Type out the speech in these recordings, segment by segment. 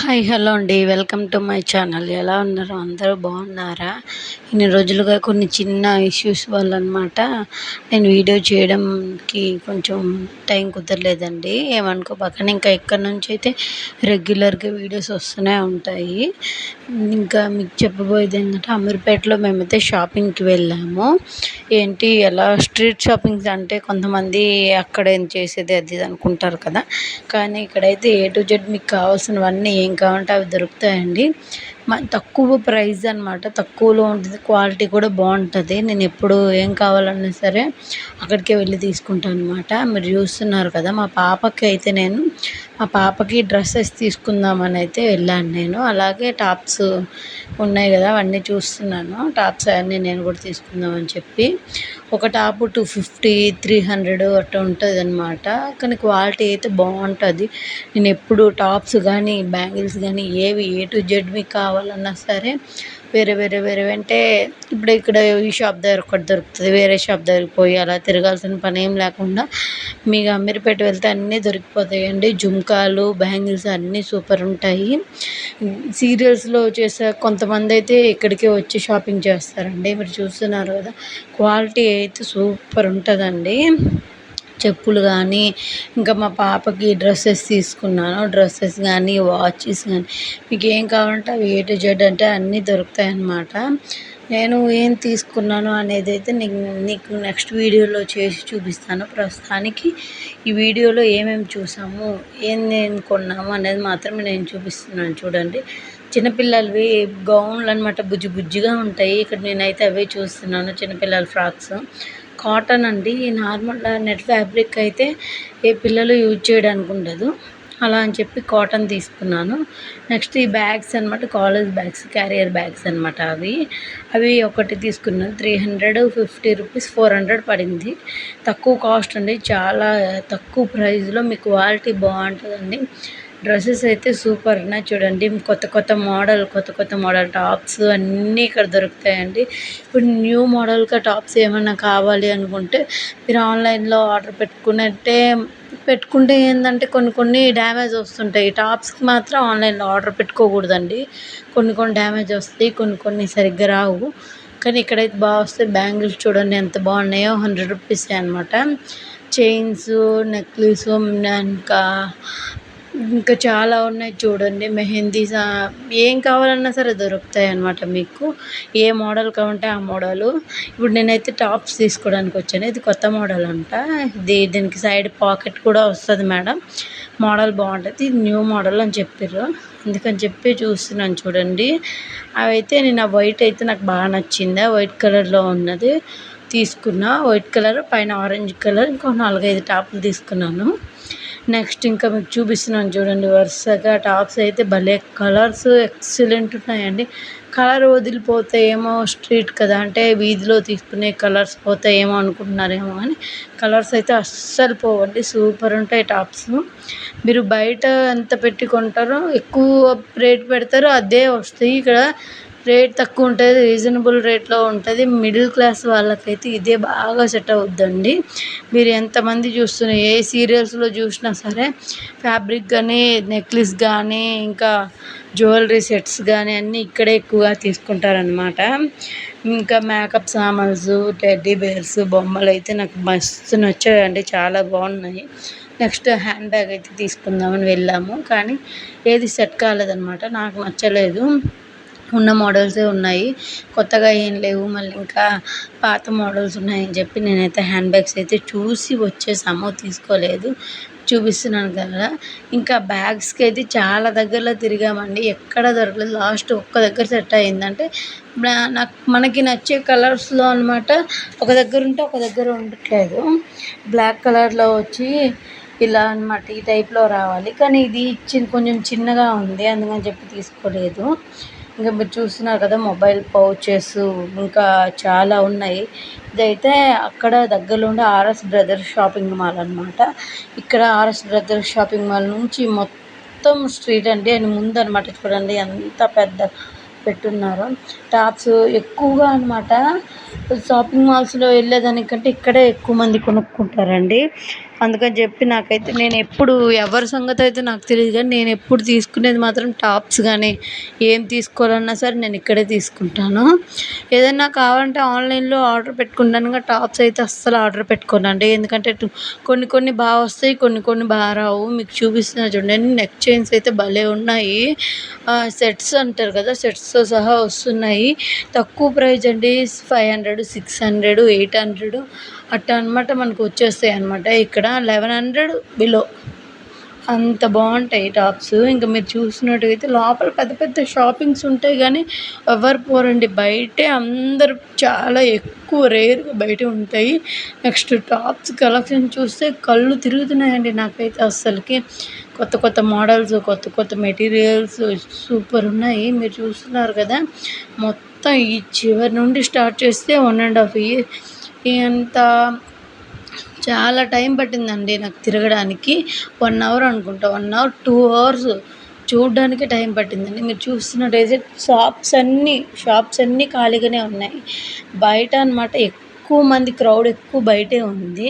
Hi hello అండి. Welcome to my channel. ఎలా ఉన్నారు? అందరూ బాగున్నారా? ఇన్ని రోజులుగా కొన్ని చిన్న ఇష్యూస్ వల్ల అనమాట నేను వీడియో చేయడంకి కొంచెం టైం కుదరలేదండి. ఏమనుకోబాకండి ఇంకా ఎక్కడి నుంచి అయితే రెగ్యులర్గా వీడియోస్ వస్తూనే ఉంటాయి. ఇంకా మీకు చెప్పబోయేది ఏంటంటే అమీర్పేటలో మేమైతే షాపింగ్కి వెళ్ళాము. ఏంటి ఎలా స్ట్రీట్ షాపింగ్స్ అంటే కొంతమంది అక్కడ ఏం చేసేది అది అనుకుంటారు కదా. కానీ ఇక్కడైతే ఏ టు జెడ్ మీకు కావాల్సినవన్నీ ఏం కావాలంటే అవి దొరుకుతాయండి. తక్కువ ప్రైస్ అనమాట తక్కువలో ఉంటుంది. క్వాలిటీ కూడా బాగుంటుంది. నేను ఎప్పుడు ఏం కావాలన్నా సరే అక్కడికే వెళ్ళి తీసుకుంటాను అనమాట మీరు చూస్తున్నారు కదా మా పాపకి అయితే నేను ఆ పాపకి డ్రెస్సెస్ తీసుకుందామని అయితే వెళ్ళాను నేను. అలాగే టాప్స్ ఉన్నాయి కదా అవన్నీ చూస్తున్నాను. టాప్స్ అవన్నీ నేను కూడా తీసుకుందామని చెప్పి. ఒక top two fifty three hundred అట్లా ఉంటుంది అనమాట కానీ క్వాలిటీ అయితే బాగుంటుంది. నేను ఎప్పుడు టాప్స్ కానీ బ్యాంగిల్స్ కానీ ఏవి ఏ టు జెడ్ మీకు కావాలన్నా సరే వేరే వేరే వేరే. అంటే ఇప్పుడు ఇక్కడ ఈ షాప్ దగ్గర ఒకటి దొరుకుతుంది. వేరే షాప్ దగ్గరికి పోయి అలా తిరగాల్సిన పని ఏం లేకుండా మీకు అమీర్పేట వెళ్తే అన్నీ దొరికిపోతాయండి. జుంకాలు బ్యాంగిల్స్ అన్నీ సూపర్ ఉంటాయి. సీరియల్స్లో చేసే కొంతమంది అయితే ఇక్కడికే వచ్చి షాపింగ్ చేస్తారండి. మీరు చూస్తున్నారు కదా క్వాలిటీ అయితే సూపర్ ఉంటుందండి. చెప్పులు కానీ ఇంకా మా పాపకి డ్రెస్సెస్ తీసుకున్నాను. డ్రెస్సెస్ కానీ వాచెస్ కానీ. మీకు ఏం కావాలంటే అవి ఏ టు జెడ్ అంటే అన్నీ దొరుకుతాయి అన్నమాట నేను ఏం తీసుకున్నాను అనేది అయితే నీకు నీకు నెక్స్ట్ వీడియోలో చేసి చూపిస్తాను. ప్రస్తుతానికి ఈ వీడియోలో ఏమేమి చూసాము ఏం నేను కొన్నాము అనేది మాత్రమే నేను చూపిస్తున్నాను చూడండి. చిన్నపిల్లలవి గౌన్లు అనమాట బుజ్జి బుజ్జిగా ఉంటాయి. ఇక్కడ నేనైతే అవే చూస్తున్నాను చిన్నపిల్లల ఫ్రాక్స్. కాటన్ అండి. నార్మల్ నెట్ ఫ్యాబ్రిక్ అయితే ఏ పిల్లలు యూజ్ చేయడానికి ఉండదు. అలా అని చెప్పి కాటన్ తీసుకున్నాను. నెక్స్ట్ ఈ బ్యాగ్స్ అనమాట కాలేజ్ బ్యాగ్స్ క్యారియర్ బ్యాగ్స్ అనమాట అవి. అవి ఒకటి తీసుకున్నాను. Three hundred fifty rupees four hundred పడింది. తక్కువ కాస్ట్ అండి. చాలా తక్కువ ప్రైస్లో మీ క్వాలిటీ బాగుంటుందండి. డ్రెస్సెస్ అయితే సూపర్ ఉన్నాయి చూడండి. కొత్త కొత్త మోడల్ కొత్త కొత్త మోడల్ టాప్స్ అన్నీ ఇక్కడ దొరుకుతాయండి. ఇప్పుడు న్యూ మోడల్గా టాప్స్ ఏమైనా కావాలి అనుకుంటే మీరు ఆన్లైన్లో ఆర్డర్ పెట్టుకున్నట్టే పెట్టుకుంటే ఏంటంటే కొన్ని కొన్ని డ్యామేజ్ వస్తుంటాయి. టాప్స్కి మాత్రం ఆన్లైన్లో ఆర్డర్ పెట్టుకోకూడదండి. కొన్ని కొన్ని డ్యామేజ్ వస్తాయి కొన్ని కొన్ని సరిగ్గా రావు. కానీ ఇక్కడైతే బాగా వస్తాయి. బ్యాంగిల్స్ చూడండి ఎంత బాగున్నాయో హండ్రెడ్ రూపీసే అనమాట చైన్స్ నెక్లెస్ ఇంకా ఇంకా చాలా ఉన్నాయి చూడండి. మెహందీస్ ఏం కావాలన్నా సరే దొరుకుతాయి అన్నమాట మీకు. ఏ మోడల్ కావాలంటే ఆ మోడలు. ఇప్పుడు నేనైతే టాప్స్ తీసుకోవడానికి వచ్చాను. ఇది కొత్త మోడల్ అంట. ఇది దీనికి సైడ్ పాకెట్ కూడా వస్తుంది మేడం. మోడల్ బాగుంటుంది. ఇది న్యూ మోడల్ అని చెప్పారు అందుకని చెప్పి చూస్తున్నాను చూడండి. అవైతే నేను ఆ వైట్ అయితే నాకు బాగా నచ్చింది. వైట్ కలర్లో ఉన్నది తీసుకున్నా. వైట్ కలర్ పైన ఆరెంజ్ కలర్ ఇంకో నాలుగైదు టాపులు తీసుకున్నాను. నెక్స్ట్ ఇంకా మీకు చూపిస్తున్నాను చూడండి. వరుసగా టాప్స్ అయితే భలే కలర్స్ ఎక్సలెంట్ ఉన్నాయండి. కలర్ వదిలిపోతాయేమో స్ట్రీట్ కదా అంటే వీధిలో తీసుకునే కలర్స్ పోతాయేమో అనుకుంటున్నారేమో కానీ కలర్స్ అయితే అస్సలు పోవండి. సూపర్ ఉంటాయి టాప్స్. మీరు బయట ఎంత పెట్టి కొంటారో ఎక్కువ రేట్ పెడతారో అదే వస్తాయి. ఇక్కడ రేట్ తక్కువ ఉంటుంది రీజనబుల్ రేట్లో ఉంటుంది. మిడిల్ క్లాస్ వాళ్ళకైతే ఇదే బాగా సెట్ అవుద్దండి. మీరు ఎంతమంది చూస్తున్న ఏ సీరియల్స్లో చూసినా సరే ఫ్యాబ్రిక్ కానీ నెక్లెస్ కానీ ఇంకా జ్యువెలరీ సెట్స్ కానీ అన్నీ ఇక్కడే ఎక్కువగా తీసుకుంటారనమాట ఇంకా మేకప్ సామాన్స్ టెడ్డీ బేర్స్ బొమ్మలు అయితే నాకు మస్తు నచ్చాయండి చాలా బాగున్నాయి. నెక్స్ట్ హ్యాండ్ బ్యాగ్ అయితే తీసుకుందామని వెళ్ళాము. కానీ ఏది సెట్ కాలేదనమాట నాకు నచ్చలేదు. ఉన్న మోడల్సే ఉన్నాయి. కొత్తగా ఏం లేవు. మళ్ళీ ఇంకా పాత మోడల్స్ ఉన్నాయని చెప్పి నేనైతే హ్యాండ్ బ్యాగ్స్ అయితే చూసి వచ్చేసాము. తీసుకోలేదు. చూపిస్తున్నాను కదా. ఇంకా బ్యాగ్స్కి అయితే చాలా దగ్గరలో తిరిగామండి. ఎక్కడ దొరకలేదు. లాస్ట్ ఒక్క దగ్గర సెట్ అయిందంటే నాకు మనకి నచ్చే కలర్స్లో అనమాట ఒక దగ్గర ఉంటే ఒక దగ్గర ఉండట్లేదు. బ్లాక్ కలర్లో వచ్చి ఇలా అనమాట ఈ టైప్లో రావాలి. కానీ ఇది చిన్న కొంచెం చిన్నగా ఉంది. అందుకని చెప్పి తీసుకోలేదు. ఇంకా మీరు చూస్తున్నారు కదా మొబైల్ పౌచెస్ ఇంకా చాలా ఉన్నాయి. ఇదైతే అక్కడ దగ్గరలో ఉండే ఆర్ఎస్ బ్రదర్స్ షాపింగ్ మాల్ అనమాట ఇక్కడ ఆర్ఎస్ బ్రదర్స్ షాపింగ్ మాల్ నుంచి మొత్తం స్ట్రీట్ అండి. అని ముందు అనమాట చూడండి ఎంత పెద్ద పెట్టున్నారు. టాప్స్ ఎక్కువగా అనమాట షాపింగ్ మాల్స్లో వెళ్ళేదానికంటే ఇక్కడే ఎక్కువ మంది కొనుక్కుంటారండి. అందుకని చెప్పి నాకైతే నేను ఎప్పుడు ఎవరి సంగతి అయితే నాకు తెలియదు కానీ నేను ఎప్పుడు తీసుకునేది మాత్రం టాప్స్ కానీ ఏం తీసుకోవాలన్నా సరే నేను ఇక్కడే తీసుకుంటాను. ఏదైనా కావాలంటే ఆన్లైన్లో ఆర్డర్ పెట్టుకుంటాను కానీ టాప్స్ అయితే అస్సలు ఆర్డర్ పెట్టుకోనండి. ఎందుకంటే కొన్ని కొన్ని బాగా వస్తాయి కొన్ని కొన్ని బాగా రావు. మీకు చూపిస్తున్నా చూడండి నెక్ చైన్స్ అయితే భలే ఉన్నాయి. సెట్స్ అంటారు కదా సెట్స్తో సహా వస్తున్నాయి. తక్కువ ప్రైజ్ అండి five hundred six hundred eight hundred అట్ట అనమాట మనకు వచ్చేస్తాయి అనమాట ఇక్కడ లెవెన్ హండ్రెడ్ బిలో అంత బాగుంటాయి టాప్స్. ఇంకా మీరు చూసినట్టయితే లోపల పెద్ద పెద్ద షాపింగ్స్ ఉంటాయి కానీ ఎవరు పోరండి. బయటే అందరు చాలా ఎక్కువ రేర్గా బయట ఉంటాయి. నెక్స్ట్ టాప్స్ కలెక్షన్ చూస్తే కళ్ళు తిరుగుతున్నాయండి నాకైతే అస్సలకి. కొత్త కొత్త మోడల్స్ కొత్త కొత్త మెటీరియల్స్ సూపర్ ఉన్నాయి. మీరు చూస్తున్నారు కదా మొత్తం ఈ చివరి నుండి స్టార్ట్ చేస్తే వన్ అండ్ హాఫ్ ఇయర్ ఎంత చాలా టైం పట్టిందండి నాకు తిరగడానికి. వన్ అవర్ అనుకుంటా వన్ అవర్ టూ అవర్స్ చూడడానికి టైం పట్టిందండి. మీరు చూస్తున్నట్టయితే షాప్స్ అన్నీ షాప్స్ అన్నీ ఖాళీగానే ఉన్నాయి. బయట అనమాట ఎక్కువ మంది క్రౌడ్ ఎక్కువ బయటే ఉంది.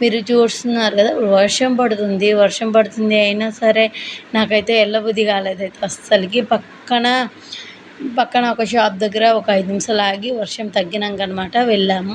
మీరు చూస్తున్నారు కదా వర్షం పడుతుంది వర్షం పడుతుంది అయినా సరే నాకైతే వెళ్ళబుద్ధి కాలేదైతే అస్సలకి పక్కన పక్కన ఒక షాప్ దగ్గర ఒక ఐదు నిమిషాలు ఆగి వర్షం తగ్గినాక అనమాట వెళ్ళాము.